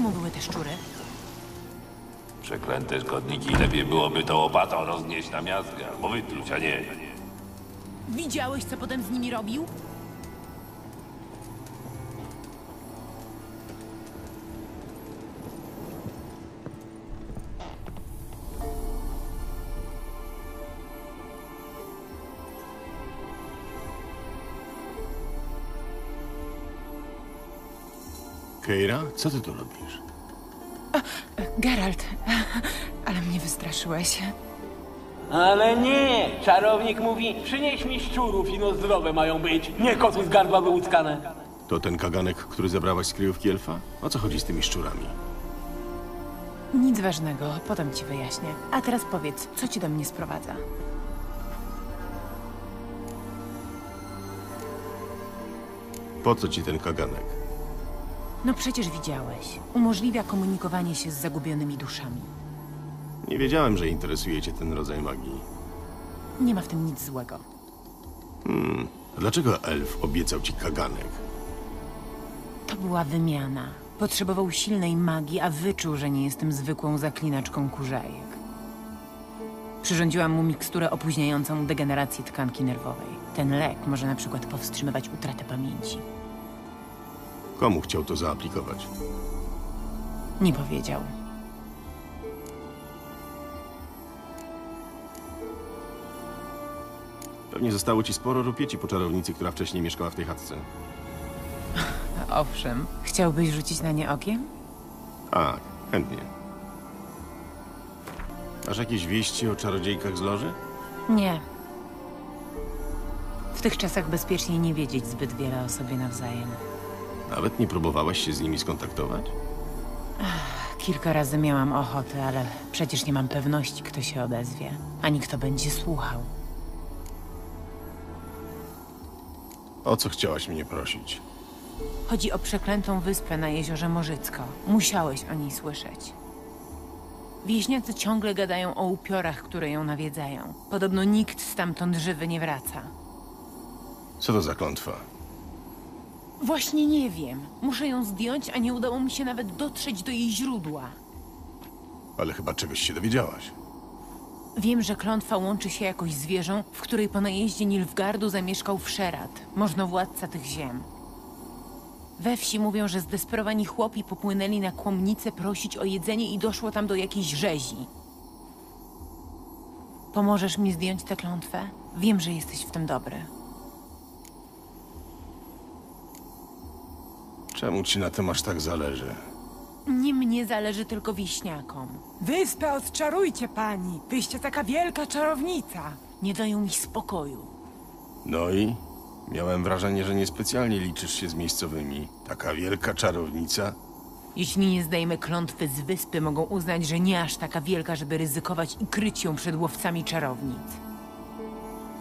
czemu były te szczury? Przeklęte szkodniki, lepiej byłoby to łopatą roznieść na miastkę, albo wytruć, a nie. Widziałeś, co potem z nimi robił? Keira, co ty tu robisz? Geralt, ale mnie wystraszyłeś. Ale nie! Czarownik mówi, przynieś mi szczurów, ino zdrowe mają być, nie koty z gardła wyłuckane. To ten kaganek, który zabrałaś z kryjówki elfa? O co chodzi z tymi szczurami? Nic ważnego, potem ci wyjaśnię. A teraz powiedz, co ci do mnie sprowadza? Po co ci ten kaganek? No przecież widziałeś. Umożliwia komunikowanie się z zagubionymi duszami. Nie wiedziałem, że interesuje cię ten rodzaj magii. Nie ma w tym nic złego. A dlaczego elf obiecał ci kaganek? To była wymiana. Potrzebował silnej magii, a wyczuł, że nie jestem zwykłą zaklinaczką kurzajek. Przyrządziłam mu miksturę opóźniającą degenerację tkanki nerwowej. Ten lek może na przykład powstrzymywać utratę pamięci. Komu chciał to zaaplikować? Nie powiedział. Pewnie zostało ci sporo rupieci po czarownicy, która wcześniej mieszkała w tej chatce. Owszem. Chciałbyś rzucić na nie okiem? Tak, chętnie. Masz jakieś wieści o czarodziejkach z loży? Nie. W tych czasach bezpiecznie nie wiedzieć zbyt wiele o sobie nawzajem. Nawet nie próbowałaś się z nimi skontaktować? Kilka razy miałam ochotę, ale przecież nie mam pewności, kto się odezwie, ani kto będzie słuchał. O co chciałaś mnie prosić? Chodzi o przeklętą wyspę na jeziorze Morzycko. Musiałeś o niej słyszeć. Wieśniacy ciągle gadają o upiorach, które ją nawiedzają. Podobno nikt stamtąd żywy nie wraca. Co to za klątwa? Właśnie nie wiem. Muszę ją zdjąć, a nie udało mi się nawet dotrzeć do jej źródła. Ale chyba czegoś się dowiedziałaś. Wiem, że klątwa łączy się jakoś z wieżą, w której po najeździe Nilfgardu zamieszkał Wszerat, możnowładca tych ziem. We wsi mówią, że zdesperowani chłopi popłynęli na kłomnicę prosić o jedzenie i doszło tam do jakiejś rzezi. Pomożesz mi zdjąć tę klątwę? Wiem, że jesteś w tym dobry. Czemu ci na tym aż tak zależy? Nie mnie zależy tylko wieśniakom. Wyspę odczarujcie, pani! Wyście taka wielka czarownica! Nie dają mi spokoju. No i? Miałem wrażenie, że niespecjalnie liczysz się z miejscowymi. Taka wielka czarownica? Jeśli nie zdejmę klątwy z wyspy, mogą uznać, że nie aż taka wielka, żeby ryzykować i kryć ją przed łowcami czarownic.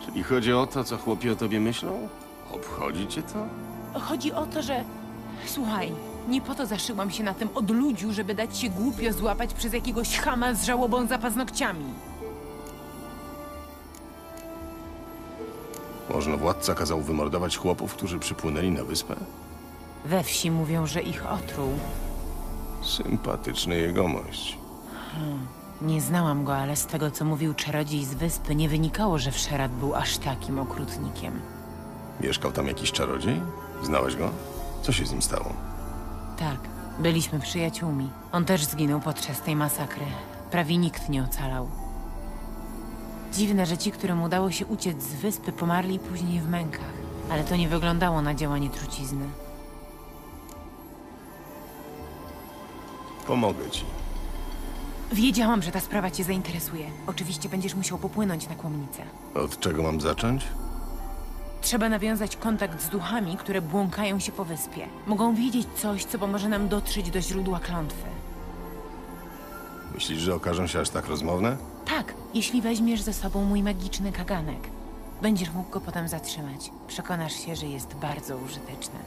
Czyli chodzi o to, co chłopi o tobie myślą? Obchodzi cię to? Chodzi o to, że. Słuchaj, nie po to zaszyłam się na tym odludziu, żeby dać się głupio złapać przez jakiegoś chama z żałobą za paznokciami. Można władca kazał wymordować chłopów, którzy przypłynęli na wyspę? We wsi mówią, że ich otruł. Sympatyczny jegomość. Nie znałam go, ale z tego, co mówił czarodziej z wyspy, nie wynikało, że Wszerat był aż takim okrutnikiem. Mieszkał tam jakiś czarodziej? Znałeś go? Co się z nim stało? Tak, byliśmy przyjaciółmi. On też zginął podczas tej masakry. Prawie nikt nie ocalał. Dziwne, że ci, którym udało się uciec z wyspy, pomarli później w mękach. Ale to nie wyglądało na działanie trucizny. Pomogę ci. Wiedziałam, że ta sprawa cię zainteresuje. Oczywiście będziesz musiał popłynąć na kłomnicę. Od czego mam zacząć? Trzeba nawiązać kontakt z duchami, które błąkają się po wyspie. Mogą wiedzieć coś, co pomoże nam dotrzeć do źródła klątwy. Myślisz, że okażą się aż tak rozmowne? Tak, jeśli weźmiesz ze sobą mój magiczny kaganek. Będziesz mógł go potem zatrzymać. Przekonasz się, że jest bardzo użyteczny.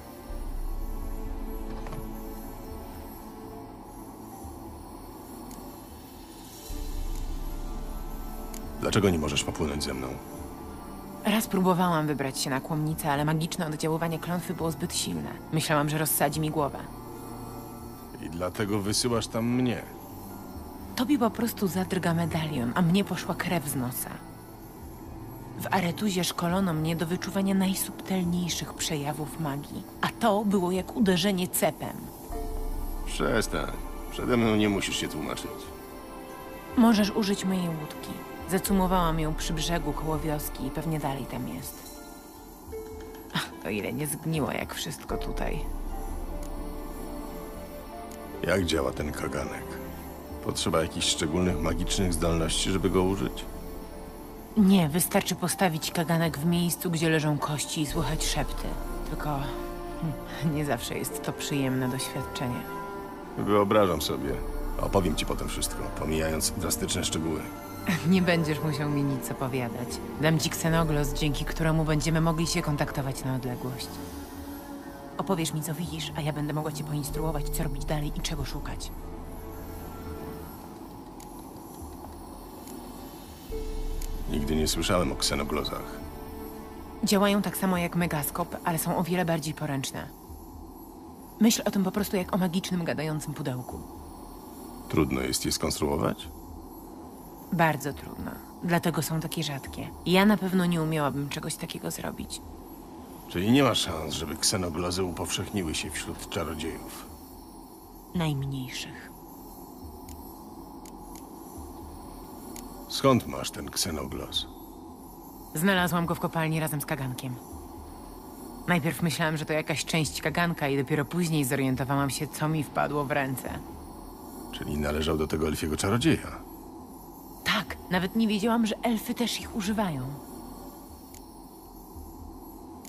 Dlaczego nie możesz popłynąć ze mną? Raz próbowałam wybrać się na kłomnicę, ale magiczne oddziaływanie klątwy było zbyt silne. Myślałam, że rozsadzi mi głowę. I dlatego wysyłasz tam mnie. Tobie po prostu zadrga medalion, a mnie poszła krew z nosa. W Aretuzie szkolono mnie do wyczuwania najsubtelniejszych przejawów magii, a to było jak uderzenie cepem. Przestań. Przede mną nie musisz się tłumaczyć. Możesz użyć mojej łódki. Zacumowałam ją przy brzegu koło wioski i pewnie dalej tam jest. Ach, O ile nie zgniło jak wszystko tutaj. Jak działa ten kaganek? Potrzeba jakichś szczególnych magicznych zdolności, żeby go użyć? Nie, wystarczy postawić kaganek w miejscu, gdzie leżą kości i słychać szepty. Tylko hmm, nie zawsze jest to przyjemne doświadczenie. Wyobrażam sobie. Opowiem ci potem wszystko, pomijając drastyczne szczegóły. Nie będziesz musiał mi nic opowiadać. Dam ci ksenoglos, dzięki któremu będziemy mogli się kontaktować na odległość. Opowiesz mi, co widzisz, a ja będę mogła cię poinstruować, co robić dalej i czego szukać. Nigdy nie słyszałem o ksenoglozach. Działają tak samo jak megaskop, ale są o wiele bardziej poręczne. Myśl o tym po prostu jak o magicznym, gadającym pudełku. Trudno jest je skonstruować? Bardzo trudno. Dlatego są takie rzadkie. Ja na pewno nie umiałabym czegoś takiego zrobić. Czyli nie ma szans, żeby ksenoglozy upowszechniły się wśród czarodziejów. Najmniejszych. Skąd masz ten ksenoglos? Znalazłam go w kopalni razem z kagankiem. Najpierw myślałam, że to jakaś część kaganka i dopiero później zorientowałam się, co mi wpadło w ręce. Czyli należał do tego elfiego czarodzieja. Nawet nie wiedziałam, że elfy też ich używają.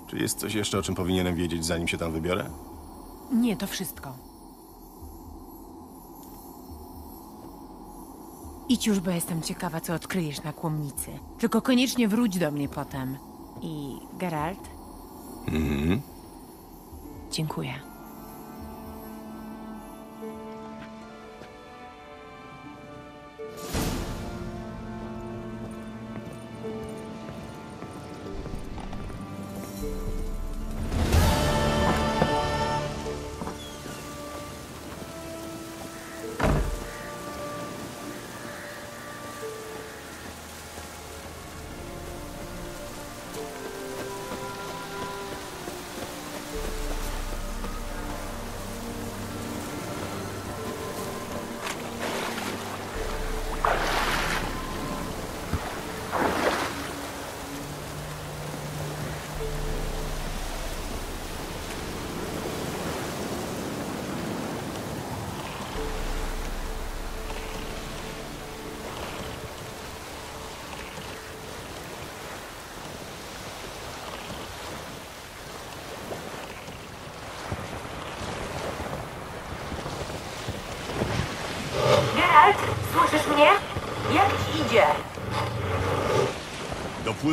Czy jest coś jeszcze, o czym powinienem wiedzieć, zanim się tam wybiorę? Nie, to wszystko. Idź już, bo jestem ciekawa, co odkryjesz na kłomnicy. Tylko koniecznie wróć do mnie potem. I Geralt? Mhm. Dziękuję.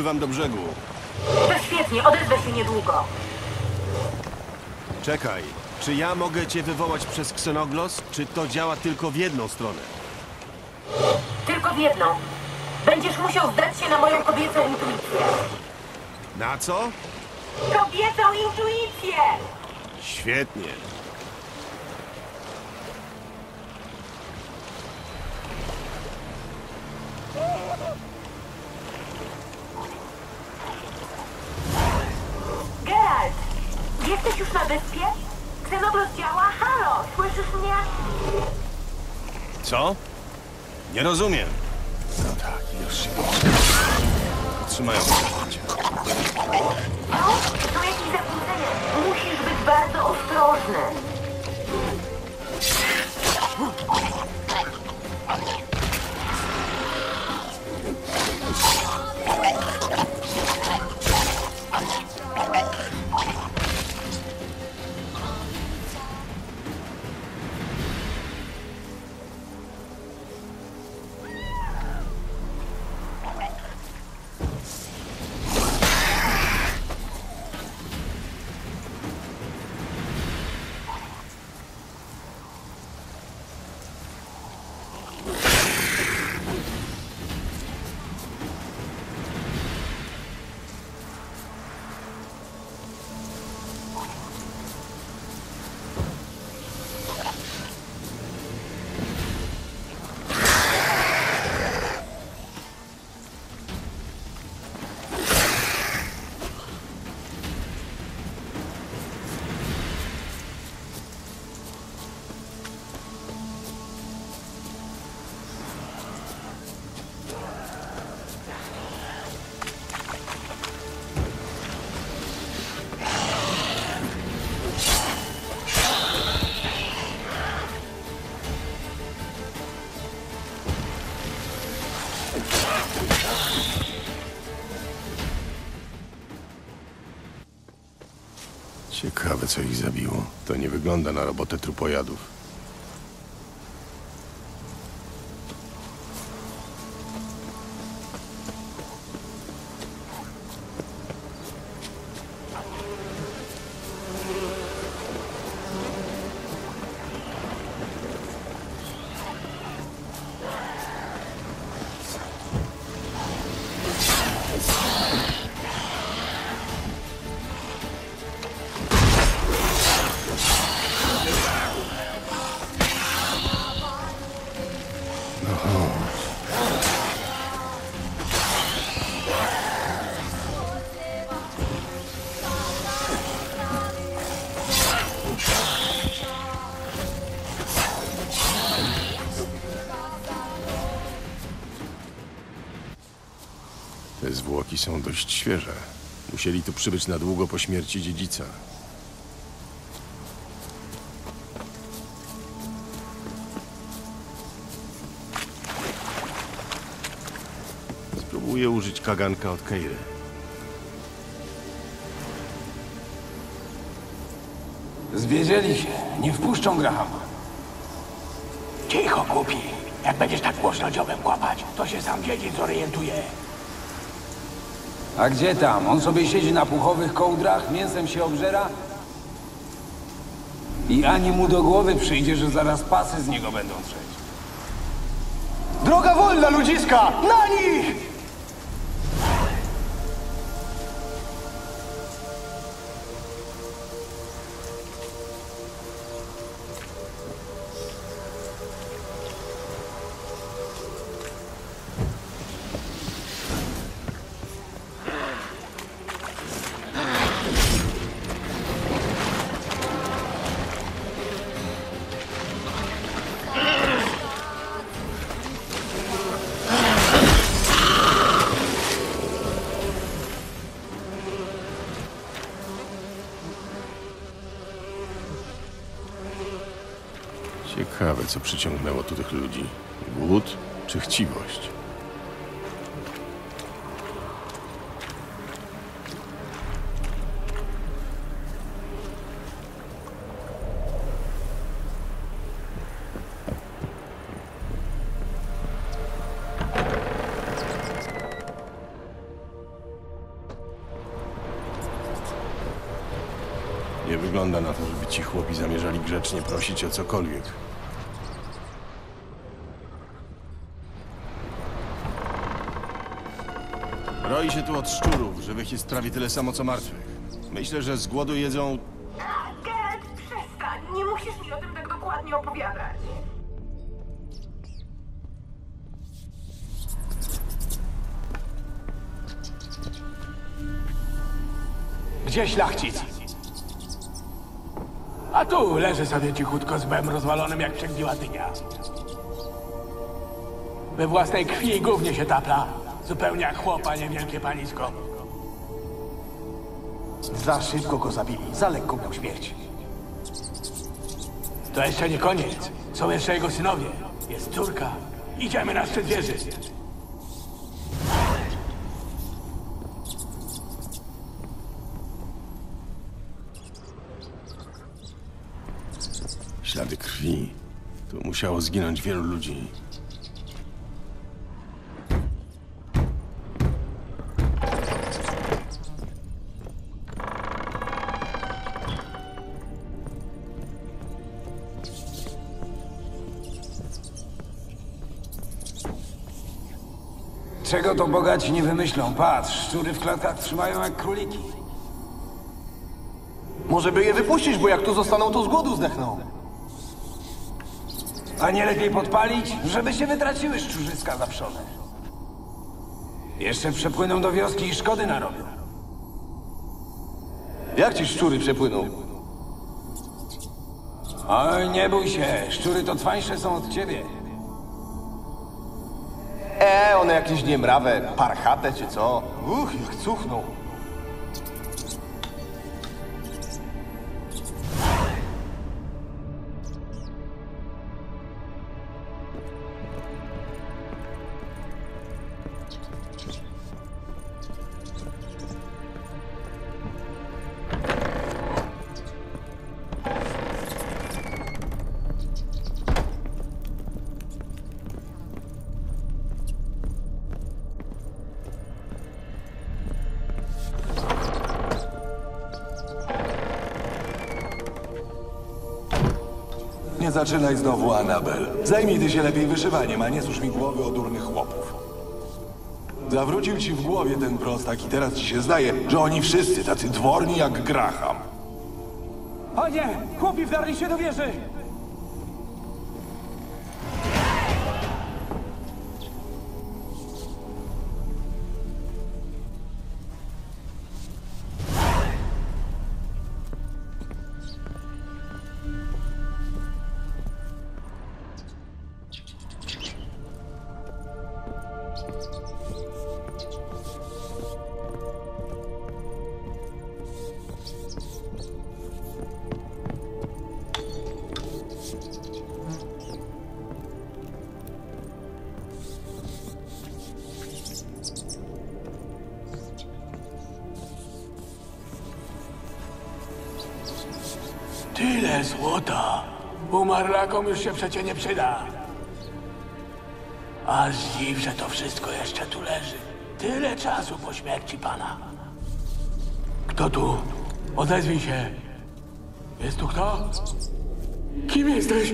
Dopływam do brzegu. Świetnie, odezwę się niedługo. Czekaj, czy ja mogę cię wywołać przez ksenoglos, czy to działa tylko w jedną stronę? Tylko w jedną. Będziesz musiał zdać się na moją kobiecą intuicję. Na co? Kobiecą intuicję! Świetnie. Geralt, jesteś już na wyspie? Ksenoglos działa? Halo, słyszysz mnie? Co? Nie rozumiem. No tak, już się Trzymają są jakieś zakłócenia. Musisz być bardzo ostrożny. Ciekawe, co ich zabiło. To nie wygląda na robotę trupojadów. Te zwłoki są dość świeże. Musieli tu przybyć na długo po śmierci dziedzica. Spróbuję użyć kaganka od Keiry. Zwiedzieli się. Nie wpuszczą Grahama. Cicho, głupi. Jak będziesz tak głośno dziobem kłapać, to się sam dziedzic zorientuje. A gdzie tam? On sobie siedzi na puchowych kołdrach, mięsem się obżera? I ani mu do głowy przyjdzie, że zaraz pasy z niego będą trzeć. Droga wolna, ludziska! Na nich! Ciekawe, co przyciągnęło tu tych ludzi. Głód czy chciwość? Nie wygląda na to, żeby ci chłopi zamierzali grzecznie prosić o cokolwiek. Roi się tu od szczurów, żywych jest prawie tyle samo co martwych. Myślę, że z głodu jedzą... Geralt, przestań. Nie musisz mi o tym tak dokładnie opowiadać. Gdzie szlachcic? A tu leży sobie cichutko z bem rozwalonym jak przegniła dynia. We własnej krwi i gównie się tapla. Zupełnie jak chłopa, niewielkie panisko. Za szybko go zabili, za lekko miał śmierć. To jeszcze nie koniec. Są jeszcze jego synowie. Jest córka. Idziemy na szczyt wieży. Ślady krwi. Tu musiało zginąć wielu ludzi. Czego to bogaci nie wymyślą? Patrz, szczury w klatkach trzymają jak króliki. Może by je wypuścić, bo jak tu zostaną, to z głodu zdechną. A nie lepiej podpalić, żeby się wytraciły szczurzyska zawszone. Jeszcze przepłyną do wioski i szkody narobią. Jak ci szczury przepłyną? Oj, nie bój się, szczury to twańsze są od ciebie. One jakieś niemrawe, parchate czy co? Uch, jak cuchną. Nie zaczynaj znowu, Anabel. Zajmij ty się lepiej wyszywaniem, a nie susz mi głowy o durnych chłopów. Zawrócił ci w głowie ten prostak i teraz ci się zdaje, że oni wszyscy tacy dworni jak Graham. O nie! Chłopi wdarli się do wieży! Tyle złota! Umarlakom już się przecie nie przyda. Aż dziw, że to wszystko jeszcze tu leży. Tyle czasu po śmierci pana. Kto tu? Odezwij się. Jest tu kto? Kim jesteś?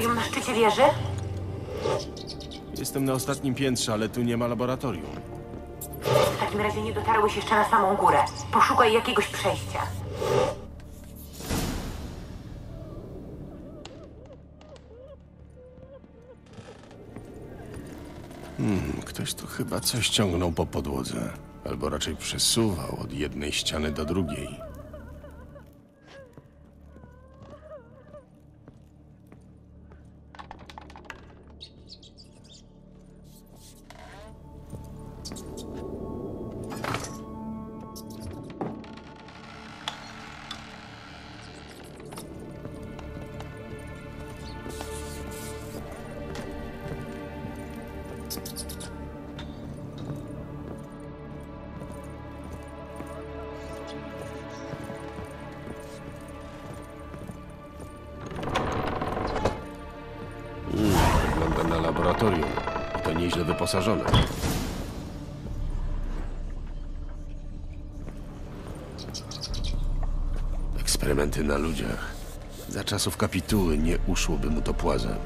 Laboratorium na szczycie wieży? Jestem na ostatnim piętrze, ale tu nie ma laboratorium. W takim razie nie dotarłeś jeszcze na samą górę. Poszukaj jakiegoś przejścia. Ktoś tu chyba coś ciągnął po podłodze. Albo raczej przesuwał od jednej ściany do drugiej. Laboratorium. To nieźle wyposażone. Eksperymenty na ludziach. Za czasów kapituły nie uszłoby mu to płazem.